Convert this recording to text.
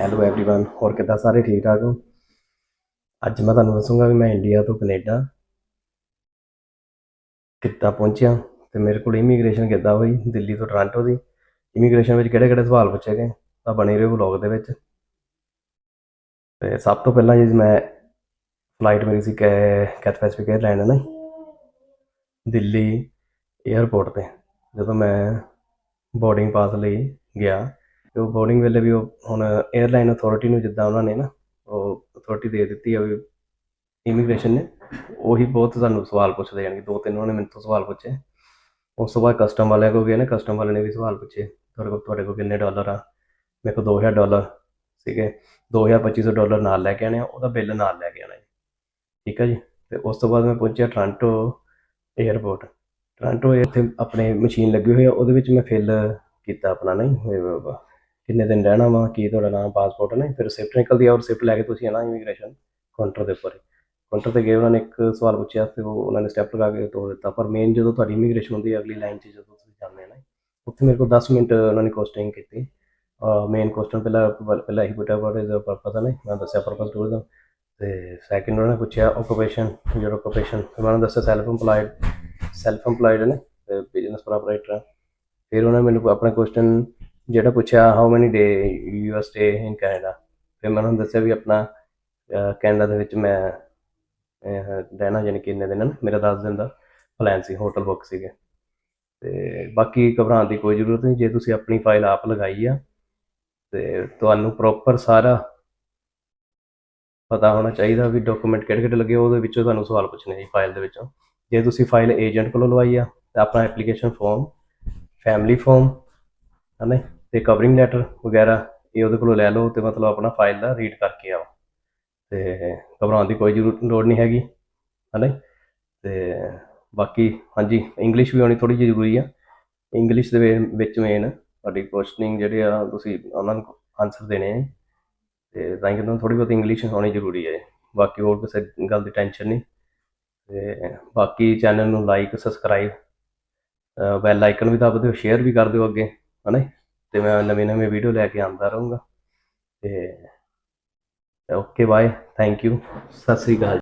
Hello everyone ਹੋਰ ਕਿੱਦਾਂ ਸਾਰੇ ਠੀਕ ਠਾਕ ਹੋ? ਅੱਜ ਮੈਂ ਤੁਹਾਨੂੰ ਦੱਸੂੰਗਾ ਵੀ ਮੈਂ ਇੰਡੀਆ ਤੋਂ ਕੈਨੇਡਾ ਕਿੱਦਾਂ ਪਹੁੰਚਿਆ ਤੇ ਮੇਰੇ ਕੋਲ ਇਮੀਗ੍ਰੇਸ਼ਨ ਕਿੱਦਾਂ ਹੋਈ, ਦਿੱਲੀ ਤੋਂ ਟੋਰਾਂਟੋ ਦੀ। ਇਮੀਗ੍ਰੇਸ਼ਨ ਵਿੱਚ ਕਿਹੜੇ ਕਿਹੜੇ ਸਵਾਲ ਪੁੱਛੇ ਗਏ, ਤਾਂ ਬਣੇ ਰਹੋ ਵਲੌਗ ਦੇ ਵਿੱਚ। ਤੇ ਸਭ ਤੋਂ ਪਹਿਲਾਂ ਜੀ ਮੈਂ ਫਲਾਈਟ ਮੇਰੀ ਸੀ ਕੈ, ਕੈਥ ਪੈਸਿਫਿਕ 에ਅਰਲਾਈਨ ਨਾ ਦਿੱਲੀ 에ਅਰਪੋਰਟ ਤੇ, ਜਦੋਂ ਮੈਂ ਬੋਰਡਿੰਗ ਪਾਸ ਲਈ ਗਿਆ ਤੇ ਉਹ ਬੋਰਡਿੰਗ ਵੇਲੇ ਵੀ ਉਹ ਹੁਣ 에ਅਰਲਾਈਨ ਅਥਾਰਟੀ ਨੂੰ ਜਿੱਦਾਂ ਉਹਨਾਂ ਨੇ ਨਾ, ਉਹ ਅਥਾਰਟੀ ਦੇ ਦਿੱਤੀ ਆ ਵੀ ਇਮੀਗ੍ਰੇਸ਼ਨ ਨੇ, ਉਹੀ ਬਹੁਤ ਸਾਨੂੰ ਸਵਾਲ ਪੁੱਛਦੇ ਜਾਣਗੇ, ਦੋ ਤਿੰਨ ਉਹਨਾਂ ਨੇ ਮੈਨੂੰ ਤੋਂ ਸਵਾਲ ਪੁੱਛੇ। ਉਸ ਤੋਂ ਬਾਅਦ ਕਸਟਮ ਵਾਲਿਆਂ ਕੋਲ ਗਏ ਨਾ ਕਸਟਮ ਵਾਲਿਆਂ ਨੇ ਵੀ ਸਵਾਲ ਪੁੱਛੇ, ਤੁਹਾਡੇ ਕੋਲ ਤੁਹਾਡੇ ਕੋਲ ਕਿੰਨੇ ਡਾਲਰ ਆ? ਮੇਰੇ ਕੋਲ 2000 ਡਾਲਰ ਸੀਗੇ 2000 2500 ਡਾਲਰ ਨਾਲ ਲੈ ਕੇ ਆਣੇ ਆ, ਉਹਦਾ ਬਿੱਲ ਨਾਲ ਲੈ ਕੇ ਆਣਾ ਜੀ। ਠੀਕ ਆ ਜੀ? ਤੇ ਉਸ ਤੋਂ ਬਾਅਦ ਮੈਂ ਪਹੁੰਚਿਆ ਟੋਰਾਂਟੋ 에ਅਰਪੋਰਟ ਟੋਰਾਂਟੋ ਇੱਥੇ ਆਪਣੇ ਮਸ਼ੀਨ ਲੱਗੀ ਹੋਈ ਆ, ਉਹਦੇ ਵਿੱਚ ਮੈਂ ਫਿਲ ਕੀਤਾ ਆਪਣਾ, ਨਹੀਂ ਹੋਏ ਬਾਬਾ ਕਿੰਨੇ ਦਿਨ ਰਹਿਣਾ ਵਾ, ਕੀ ਤੁਹਾਡਾ ਨਾਮ ਪਾਸਪੋਰਟ ਨੇ ਫਿਰ ਰਿਸਿਪਟ ਨਿਕਲਦੀ ਆ ਉਹ ਰਿਸਿਪਟ ਲੈ ਕੇ ਤੁਸੀਂ ਆਣਾ ਇਮੀਗ੍ਰੇਸ਼ਨ ਕਾਊਂਟਰ ਦੇ ਉੱਪਰ। ਕਾਊਂਟਰ ਤੇ ਗਏ, ਉਹਨਾਂ ਨੇ ਇੱਕ ਸਵਾਲ ਪੁੱਛਿਆ ਤੇ ਉਹ ਉਹਨਾਂ ਨੇ ਸਟੈਪ ਲਗਾ ਕੇ ਤੋੜ ਦਿੱਤਾ, ਪਰ ਮੇਨ ਜਦੋਂ ਤੁਹਾਡੀ ਇਮੀਗ੍ਰੇਸ਼ਨ ਹੁੰਦੀ ਹੈ ਅਗਲੀ ਲਾਈਨ 'ਚ ਜਦੋਂ ਤੁਸੀਂ ਜਾਂਦੇ ਹੋ ਨਾ, ਉੱਥੇ ਮੇਰੇ ਕੋਲ 10 ਮਿੰਟ ਉਹਨਾਂ ਨੇ ਕੋਸਟਿੰਗ ਕੀਤੀ। ਮੇਨ ਕੁਐਸਚਨ ਪਹਿਲਾਂ ਪਹਿਲਾਂ ਹੀ ਪੁੱਟਿਆ ਵਾਟ ਇਜ਼ ਪਰਪਸ ਹੈ ਮੈਂ ਦੱਸਿਆ ਪਰਪਸ ਟੂਰਿਜ਼ਮ ਤੇ ਸੈਕਿੰਡ ਉਹਨਾਂ ਨੇ ਪੁੱਛਿਆ ਓਕੂਪੇਸ਼ਨ ਯੂਰ ਓਕੂਪੇਸ਼ਨ ਫਿਰ ਮੈਂ ਉਹਨਾਂ ਨੇ ਦੱਸਿਆ ਸੈਲਫ EMPLOYED ਸੈਲਫ EMPLOYED ਨੇ ਨਾ ਬਿਜ਼ਨਸ ਪ੍ਰੋਪਰਾਈਟਰ ਫਿਰ ਉਹਨਾਂ ਨੇ ਮੈਨੂੰ ਆਪਣਾ ਕੁਐਸਚਨ ਜਿਹੜਾ ਪੁੱਛਿਆ how many day you are stay in Canada ਫਿਰ ਮੈਂ ਉਹਨਾਂ ਨੂੰ ਦੱਸਿਆ ਵੀ ਆਪਣਾ ਕੈਨੇਡਾ ਦੇ ਵਿੱਚ ਮੈਂ ਰਹਿਣਾ ਯਾਨੀ ਕਿ ਇੰਨੇ ਦਿਨ ਮੇਰਾ 10 ਦਿਨ ਦਾ ਪਲਾਨ ਸੀ ਹੋਟਲ ਬੁੱਕ ਸੀਗੇ। ਤੇ ਬਾਕੀ ਘਬਰਾਉਣ ਦੀ ਕੋਈ ਜ਼ਰੂਰਤ ਨਹੀਂ, ਜੇ ਤੁਸੀਂ ਆਪਣੀ ਫਾਈਲ ਆਪ ਲਗਾਈ ਆ, ਤੇ ਤੁਹਾਨੂੰ ਪ੍ਰੋਪਰ ਸਾਰਾ ਪਤਾ ਹੋਣਾ ਚਾਹੀਦਾ ਵੀ ਡਾਕੂਮੈਂਟ ਕਿਹੜੇ ਕਿਹੜੇ ਲੱਗੇ, ਉਹਦੇ ਵਿੱਚੋਂ ਤੁਹਾਨੂੰ ਸਵਾਲ ਪੁੱਛਣੇ ਜੀ ਫਾਈਲ ਦੇ ਵਿੱਚੋਂ। ਜੇ ਤੁਸੀਂ ਫਾਈਲ ਏਜੰਟ ਕੋਲੋਂ ਲਵਾਈ ਆ, ਤਾਂ ਆਪਣਾ ਐਪਲੀਕੇਸ਼ਨ ਫਾਰਮ ਫੈਮਿਲੀ ਫਾਰਮ ਹੈ ਨਾ ਤੇ ਕਵਰਿੰਗ ਲੈਟਰ ਵਗੈਰਾ ਇਹ ਉਹਦੇ ਕੋਲੋਂ ਲੈ ਲਓ ਤੇ ਮਤਲਬ ਆਪਣਾ ਫਾਈਲ ਦਾ ਰੀਡ ਕਰਕੇ ਆਓ। ਤੇ ਘਬਰਾਉਣ ਦੀ ਕੋਈ ਜ਼ਰੂਰਤ ਲੋੜ ਨਹੀਂ ਹੈਗੀ ਹੈ ਨਾ ਤੇ ਬਾਕੀ ਹਾਂਜੀ ਇੰਗਲਿਸ਼ ਵੀ ਆਉਣੀ ਥੋੜੀ ਜਿਹੀ ਜ਼ਰੂਰੀ ਆ। ਇੰਗਲਿਸ਼ ਦੇ ਵਿੱਚ ਮੇਨ ਤੁਹਾਡੀ ਕੁਐਸਚਨਿੰਗ ਜਿਹੜੇ ਆ ਤੁਸੀਂ ਉਹਨਾਂ ਨੂੰ ਆਨਸਰ ਦੇਣੇ ਆ ਤੇ ਤਾਂ ਕਿ ਤੁਹਾਨੂੰ ਥੋੜੀ ਬਹੁਤ ਇੰਗਲਿਸ਼ ਆਉਣੀ ਜ਼ਰੂਰੀ ਹੈ ਬਾਕੀ ਹੋਰ ਕਿਸੇ ਗੱਲ ਦੀ ਟੈਨਸ਼ਨ ਨਹੀਂ। ਤੇ ਬਾਕੀ ਚੈਨਲ ਨੂੰ ਲਾਈਕ ਸਬਸਕ੍ਰਾਈਬ ਬੈਲ ਆਈਕਨ ਵੀ ਦੱਬ ਦਿਓ ਸ਼ੇਅਰ ਵੀ ਕਰ ਦਿਓ ਅੱਗੇ, ਹਨਾ ਤੇ ਮੈਂ ਨਵੇਂ ਨਵੇਂ ਵੀਡੀਓ ਲੈ ਕੇ ਆਉਂਦਾ ਰਹੂੰਗਾ। ਤੇ okay bye thank you Sat Sri Akal